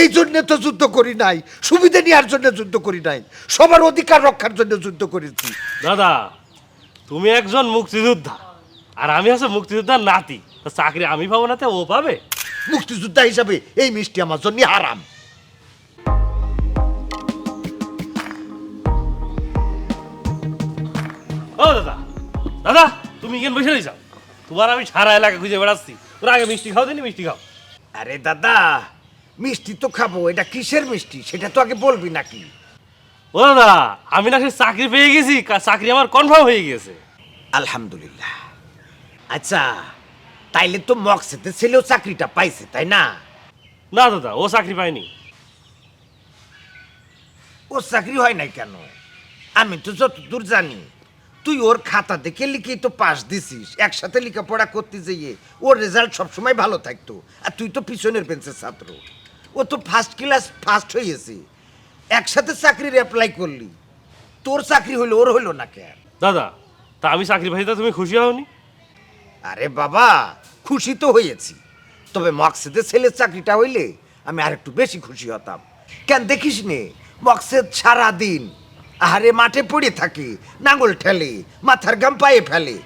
এই জন্য তো যুদ্ধ করি নাই সুবিধা নেওয়ার জন্য যুদ্ধ করি নাই সবার অধিকার রক্ষার জন্য যুদ্ধ করেছি। দাদা তুমি একজন মুক্তিযোদ্ধা আর আমি হচ্ছে মুক্তিযোদ্ধার নাতি। তা চাকরি আমি পাবো না তো ও পাবে? মুক্তিযোদ্ধা হিসাবে এই মিষ্টি আমার জন্য হারাম। ও দাদা দাদা তুমি কেন বসে যাও তোমার আমি সারা এলাকা খুঁজে বেড়াচ্ছি। তোর আগে মিষ্টি খাও দিনি মিষ্টি খাও। আরে দাদা মিষ্টি তো খাব এটা কিসের মিষ্টি? সেটা তো আগে বলবি নাকি? ও দাদা আমি না চাকরি পেয়ে গেছি কা- চাকরি আমার কনফার্ম হয়ে গেছে। আলহামদুলিল্লাহ। আচ্ছা তাইলে তো মকসেতে ছেলেও চাকরিটা পাইছে তাই না? না দাদা ও চাকরি পায়নি। ও চাকরি হয় নাই কেন? আমি তো যতদূর জানি তুই ওর খাতা দেখে লিখেই তো পাস দিছিস একসাথে লেখাপড়া করতে যেয়ে ওর রেজাল্ট সবসময় ভালো থাকতো আর তুই তো পিছনের বেঞ্চের ছাত্র। ও তো ফার্স্ট ক্লাস ফার্স্ট হয়েছে একসাথে চাকরির অ্যাপ্লাই করলি। তোর চাকরি হইল ওর হইল না কে দাদা তা আমি চাকরি পাইতে তুমি খুশি হওনি? আরে বাবা খুশি তো হয়েছি। তবে মকসেদের ছেলের চাকরিটা হইলে আমি আর একটু বেশি খুশি হতাম। কেন দেখিস নে মকসেদ সারা দিন আহারে মাঠে পড়ে থাকে নাঙ্গল ঠেলে মাথার গাম পায়ে ফেলে।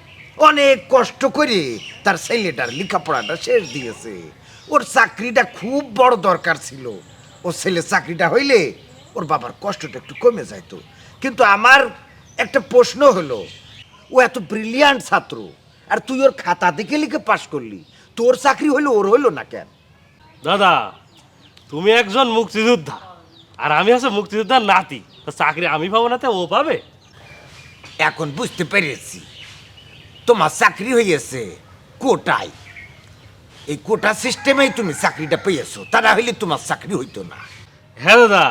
অনেক কষ্ট করে তার ছেলেটার লেখাপড়াটা শেষ দিয়েছে। ওর চাকরিটা খুব বড় দরকার ছিল। ওর ছেলের চাকরিটা হইলে ওর বাবার কষ্টটা একটু কমে যাইতো। কিন্তু আমার একটা প্রশ্ন হলো ও এত ব্রিলিয়ান্ট ছাত্র আর তুই ওর খাতা দেখে লিখে পাশ করলি তোর চাকরি হইল ওর হইল না কেন? দাদা তুমি একজন মুক্তিযোদ্ধা আর আমি হচ্ছে মুক্তিযোদ্ধার নাতি তা চাকরি আমি পাবো না তো ও পাবে? এখন বুঝতে পেরেছি তোমার চাকরি হয়েছে কোটায়। এই কোটা সিস্টেমেই তুমি চাকরিটা পেয়েছ তারা হইলে তোমার চাকরি হইতো না। হ্যাঁ দাদা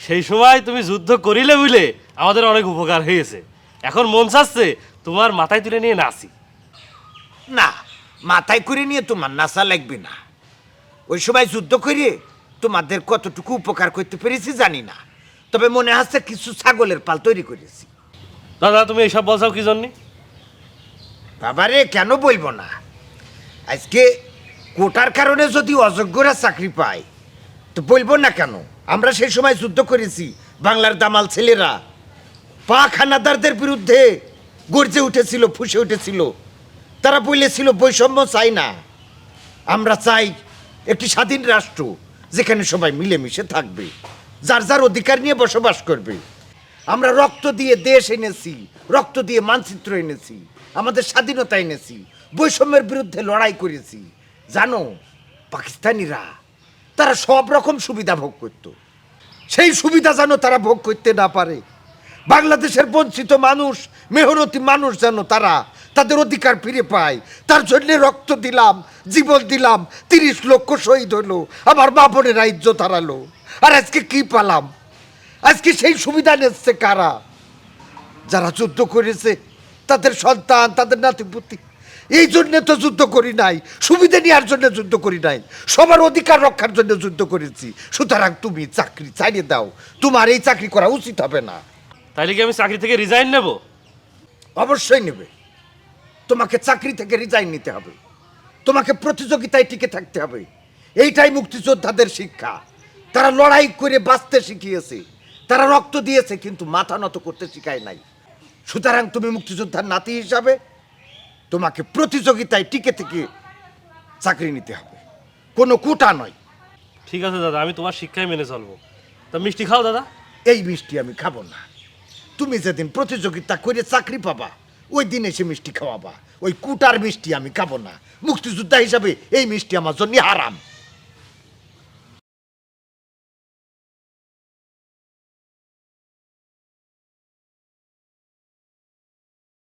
সেই সময় তুমি যুদ্ধ করিলে বুঝলে আমাদের অনেক উপকার হয়েছে এখন মন চাচ্ছে তোমার মাথায় তুলে নিয়ে নাচি। না মাথায় করে নিয়ে তোমার নাসা লাগবে না। ওই সময় যুদ্ধ করে তোমাদের কতটুকু উপকার করতে পেরেছি জানি না তবে মনে হচ্ছে কিছু ছাগলের পাল তৈরি করেছি। দাদা তুমি এইসব বলছাও কি জন্যে? বাবারে কেন বলব না? আজকে কোটার কারণে যদি অযোগ্যরা চাকরি পায়, তো বলব না কেন? আমরা সেই সময় যুদ্ধ করেছি, বাংলার দামাল ছেলেরা। পা খানাদারদের বিরুদ্ধে গর্জে উঠেছিল, ফুসে উঠেছিল। তারা বলেছিল, বৈষম্য চাই না। আমরা চাই একটি স্বাধীন রাষ্ট্র, যেখানে সবাই মিলেমিশে থাকবে, যার যার অধিকার নিয়ে বসবাস করবে। আমরা রক্ত দিয়ে দেশ এনেছি, রক্ত দিয়ে মানচিত্র এনেছি, আমাদের স্বাধীনতা এনেছি, বৈষম্যের বিরুদ্ধে লড়াই করেছি। জানো, পাকিস্তানিরা তারা সব রকম সুবিধা ভোগ করত। সেই সুবিধা যেন তারা ভোগ করতে না পারে। বাংলাদেশের বঞ্চিত মানুষ, মেহনতি মানুষ যেন তারা তাদের অধিকার ফিরে পায়। তার জন্য রক্ত দিলাম, জীবন দিলাম, তিরিশ লক্ষ শহীদ হলো, আমার মা বোনেরা ইজ্জত আর আজকে কি পালাম? আজকে সেই সুবিধা নিচ্ছে কারা? যারা যুদ্ধ করেছে, তাদের সন্তান, তাদের নাতিপুতি এই জন্যে তো যুদ্ধ করি নাই সুবিধা নেওয়ার জন্য যুদ্ধ করি নাই সবার অধিকার রক্ষার জন্য যুদ্ধ করেছি সুতরাং তুমি চাকরি চালিয়ে দাও তোমার এই চাকরি করা উচিত হবে না। তাইলে কি আমি চাকরি থেকে রিজাইন নেব? অবশ্যই নেবে। তোমাকে চাকরি থেকে রিজাইন নিতে হবে। তোমাকে প্রতিযোগিতায় টিকে থাকতে হবে। এইটাই মুক্তিযোদ্ধাদের শিক্ষা। তারা লড়াই করে বাঁচতে শিখিয়েছে। তারা রক্ত দিয়েছে কিন্তু মাথা নত করতে শিখায় নাই। সুতরাং তুমি মুক্তিযোদ্ধার নাতি হিসাবে তোমাকে প্রতিযোগিতায় টিকে থেকে চাকরি নিতে হবে। কোনো কোটা নয়। ঠিক আছে দাদা আমি তোমার শিক্ষায় মেনে চলবো। তা মিষ্টি খাও দাদা। এই মিষ্টি আমি খাব না। তুমি যেদিন প্রতিযোগিতা করে চাকরি পাবা ওই দিন এসে মিষ্টি খাওয়াবা। ওই কুটার মিষ্টি আমি খাব না। মুক্তিযোদ্ধা হিসাবে এই মিষ্টি আমার জন্য হারাম।